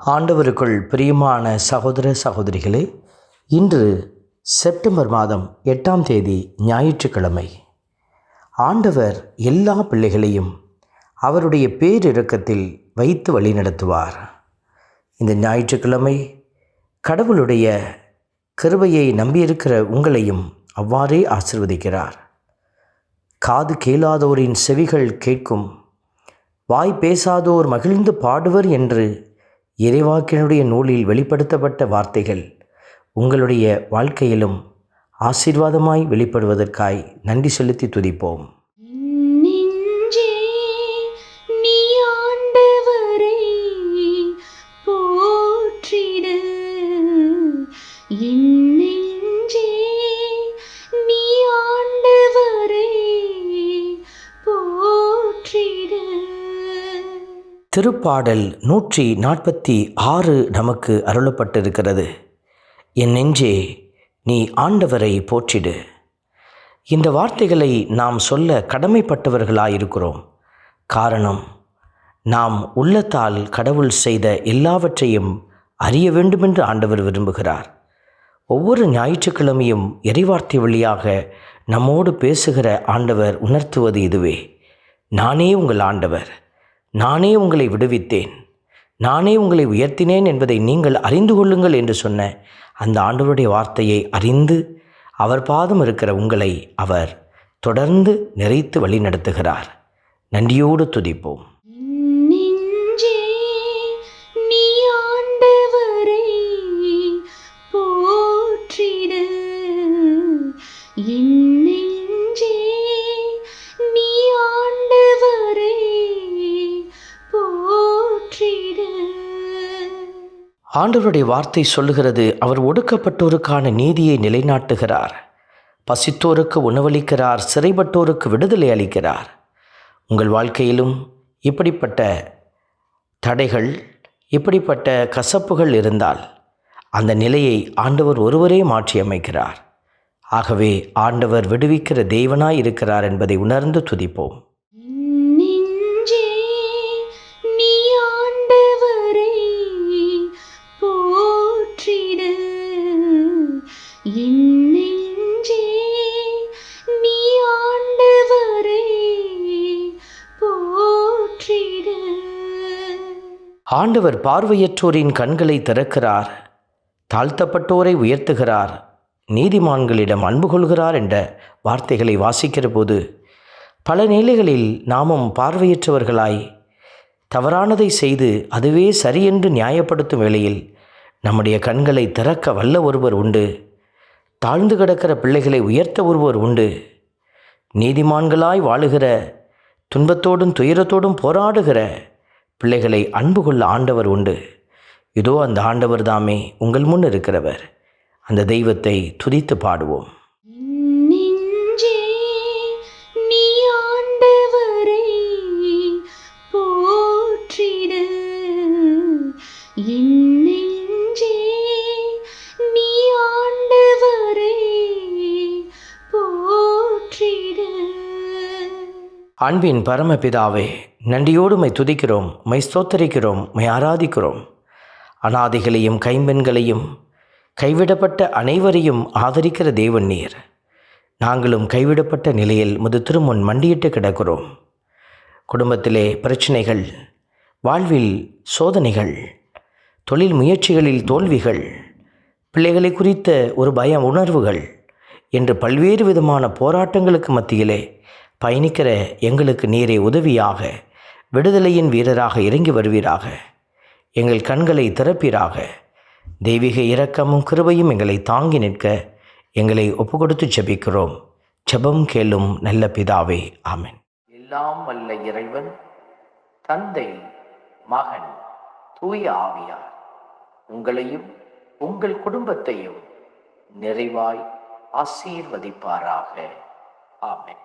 ஆண்டவருக்குள் பிரியமான சகோதர சகோதரிகளே இன்று செப்டம்பர் மாதம் எட்டாம் தேதி ஞாயிற்றுக்கிழமை. ஆண்டவர் எல்லா பிள்ளைகளையும் அவருடைய பேரிறக்கத்தில் வைத்து வழிநடத்துவார் இந்த ஞாயிற்றுக்கிழமை கடவுளுடைய கிருபையை நம்பியிருக்கிற உங்களையும் அவ்வாறே ஆசிர்வதிக்கிறார். காது கேளாதோரின் செவிகள் கேட்கும் வாய் பேசாதோர் மகிழ்ந்து பாடுவர் என்று இறைவாக்கினுடைய நூலில் வெளிப்படுத்தப்பட்ட வார்த்தைகள் உங்களுடைய வாழ்க்கையிலும் ஆசீர்வாதமாய் வெளிப்படுவதற்காய் நன்றி செலுத்தி துதிப்போம். திருப்பாடல் நூற்றி நாற்பத்தி ஆறு நமக்கு அருளப்பட்டிருக்கிறது. என் நெஞ்சே நீ ஆண்டவரை போற்றிடு. இந்த வார்த்தைகளை நாம் சொல்ல கடமைப்பட்டவர்களாயிருக்கிறோம். காரணம் நாம் உள்ளத்தால் கடவுள் செய்த எல்லாவற்றையும் அறிய வேண்டுமென்று ஆண்டவர் விரும்புகிறார். ஒவ்வொரு ஞாயிற்றுக்கிழமையும் இறைவார்த்தை வழியாக நம்மோடு பேசுகிற ஆண்டவர் உணர்த்துவது இதுவே. நானே உங்கள் ஆண்டவர். நானே உங்களை விடுவித்தேன். நானே உங்களை உயர்த்தினேன் என்பதை நீங்கள் அறிந்து கொள்ளுங்கள் என்று சொன்ன அந்த ஆண்டவருடைய வார்த்தையை அறிந்து அவர் பாதம் இருக்கிற உங்களை அவர் தொடர்ந்து நிறைத்து வழி நடத்துகிறார் நன்றியோடு துதிப்போம். என்னை ஆண்டவருடைய வார்த்தை சொல்லுகிறது அவர் ஒடுக்கப்பட்டோருக்கான நீதியை நிலைநாட்டுகிறார். பசித்தோருக்கு உணவளிக்கிறார் சிறைப்பட்டோருக்கு விடுதலை அளிக்கிறார். உங்கள் வாழ்க்கையிலும் இப்படிப்பட்ட தடைகள் இப்படிப்பட்ட கசப்புகள் இருந்தால் அந்த நிலையை ஆண்டவர் ஒருவரே மாற்றி அமைக்கிறார் ஆகவே ஆண்டவர் விடுவிக்கிற தெய்வனாய் இருக்கிறார் என்பதை உணர்ந்து துதிப்போம். ஆண்டவர் பார்வையற்றோரின் கண்களை திறக்கிறார். தாழ்த்தப்பட்டோரை உயர்த்துகிறார். நீதிமான்களிடம் அன்பு கொள்கிறார் என்ற வார்த்தைகளை வாசிக்கிற போது பல நிலைகளில் நாமும் பார்வையற்றவர்களாய் தவறானதை செய்து அதுவே சரியென்று நியாயப்படுத்தும் வேளையில் நம்முடைய கண்களை திறக்க வல்ல ஒருவர் உண்டு. தாழ்ந்து கிடக்கிற பிள்ளைகளை உயர்த்த ஒருவர் உண்டு. நீதிமான்களாய் வாழுகிற துன்பத்தோடும் துயரத்தோடும் போராடுகிற பிள்ளைகளை அன்பு கொள்ள ஆண்டவர் உண்டு. இதோ அந்த ஆண்டவர் தாமே உங்கள் முன் இருக்கிறவர். அந்த தெய்வத்தை துதித்து பாடுவோம். அன்பின் பரமபிதாவே நன்றியோடு மை துதிக்கிறோம் மை ஸ்தோத்தரிக்கிறோம் மை ஆராதிக்கிறோம். அனாதைகளையும் கைம்பெண்களையும் கைவிடப்பட்ட அனைவரையும் ஆதரிக்கிற தேவன் நீர். நாங்களும் கைவிடப்பட்ட நிலையில் முது திருமுன் மண்டியிட்டு கிடக்கிறோம். குடும்பத்திலே பிரச்சனைகள் வாழ்வில் சோதனைகள் தொழில் முயற்சிகளில் தோல்விகள் பிள்ளைகளை குறித்த ஒரு பய உணர்வுகள் என்று பல்வேறு விதமான போராட்டங்களுக்கு மத்தியிலே பயணிக்கிற எங்களுக்கு நீரே உதவியாக விடுதலையின் வீரராக இறங்கி வருவீராக. எங்கள் கண்களை திறப்பீராக. தெய்வீக இரக்கமும் கிருபையும் எங்களை தாங்கி நிற்க எங்களை ஒப்புக்கொடுத்து ஜெபிக்கிறோம் ஜெபம் கேளும் நல்ல பிதாவே ஆமென். எல்லாம் வல்ல இறைவன் தந்தை மகன் தூய ஆவியார் உங்களையும் உங்கள் குடும்பத்தையும் நிறைவாய் ஆசீர்வதிப்பாராக. ஆமேன்.